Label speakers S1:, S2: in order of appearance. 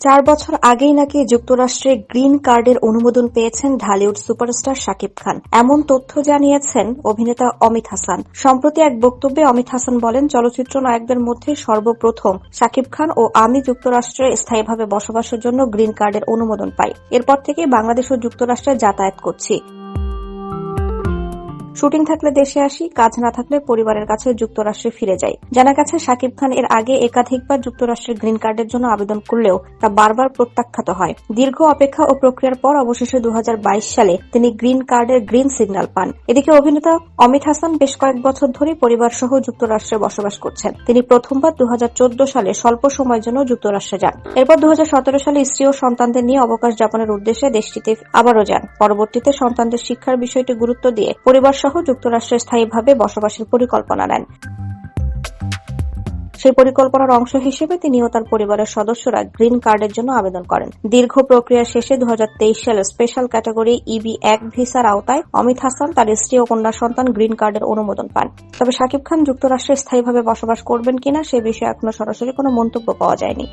S1: চার বছর আগেই নাকি যুক্তরাষ্ট্রে গ্রিন কার্ডের অনুমোদন পেয়েছেন ঢালিউড সুপারস্টার শাকিব খান। এমন তথ্য জানিয়েছেন অভিনেতা অমিত হাসান। সম্প্রতি এক বক্তব্যে অমিত হাসান বলেন, চলচ্চিত্র নায়কদের মধ্যে সর্বপ্রথম শাকিব খান ও আমি যুক্তরাষ্ট্রে স্থায়ীভাবে বসবাসের জন্য গ্রিন কার্ডের অনুমোদন পাই। এরপর থেকে বাংলাদেশ ও যুক্তরাষ্ট্রে যাতায়াত করছি। শুটিং থাকলে দেশে আসি, কাজ না থাকলে পরিবারের কাছে যুক্তরাষ্ট্রে ফিরে যাই। জানা গেছে, শাকিব খান এর আগে একাধিকবার যুক্তরাষ্ট্রের গ্রিন কার্ডের জন্য আবেদন করলেও তা বারবার প্রত্যাখ্যাত হয়। দীর্ঘ অপেক্ষা ও প্রক্রিয়ার পর অবশেষে দু সালে তিনি গ্রিন কার্ডের গ্রিন সিগন্যাল পান। এদিকে অভিনেতা অমিত হাসান বেশ কয়েক বছর ধরে পরিবার সহ যুক্তরাষ্ট্রে বসবাস করছেন। তিনি প্রথমবার দু হাজার চোদ্দ সালে স্বল্প সময়ের জন্য যুক্তরাষ্ট্রে যান। এরপর দু হাজার সতেরো সালে স্ত্রী ও সন্তানদের নিয়ে অবকাশ যাপনের উদ্দেশ্যে দেশটিতে আবারও যান। পরবর্তীতে সন্তানদের শিক্ষার বিষয়টি গুরুত্ব দিয়ে পরিবার সহ যুক্তরাষ্ট্রে স্থায়ীভাবে বসবাসের পরিকল্পনা নেন। সেই পরিকল্পনার অংশ হিসেবে তিনি ও তার পরিবারের সদস্যরা গ্রিন কার্ডের জন্য আবেদন করেন। দীর্ঘ প্রক্রিয়া শেষে দু সালে স্পেশাল ক্যাটাগরি ইবি এক ভিসার আওতায় অমিত হাসান তার স্ত্রী ও কন্যা সন্তান গ্রিন কার্ডের অনুমোদন পান। তবে শাকিব খান যুক্তরাষ্ট্রে স্থায়ীভাবে বসবাস করবেন কিনা সে বিষয়ে এখনও সরাসরি কোনো মন্তব্য পাওয়া যায়নি।